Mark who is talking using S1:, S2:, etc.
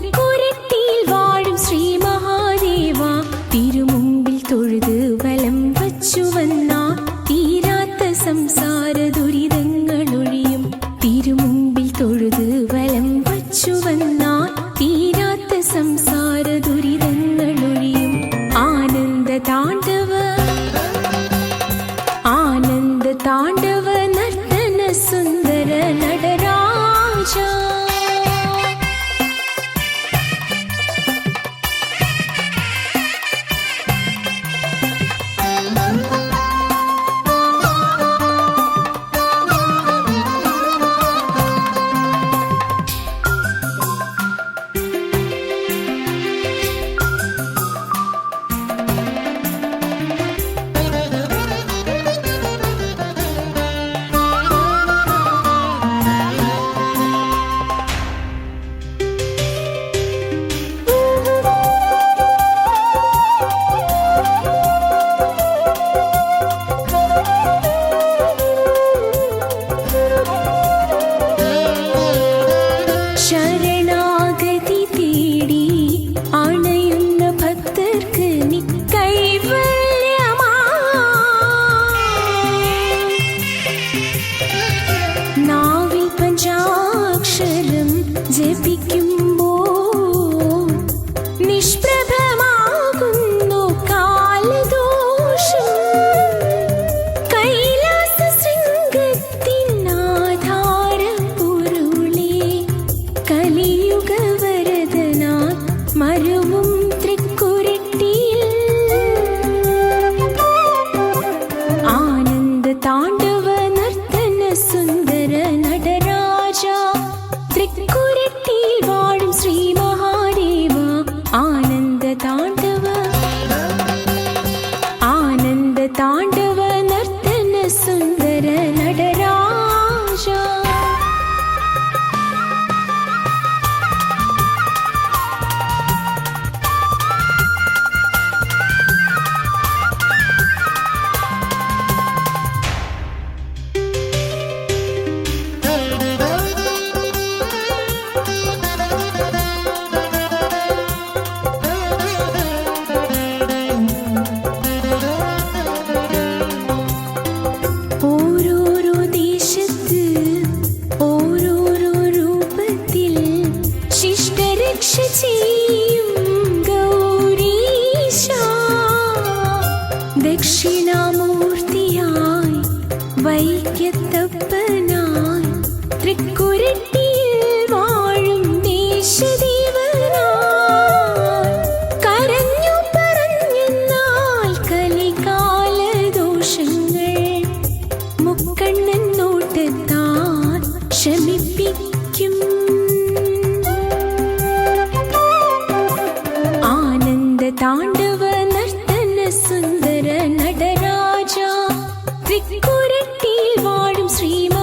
S1: Eléctrico. തൃക്കടപ്പനായി കരഞ്ഞു ദോഷങ്ങൾ മുക്കണ്ണൻ ക്ഷമിപ്പിക്കും ആനന്ദ താണ്ഡവ നർത്തന സുന്ദര നടരാജ തൃക്കുര dream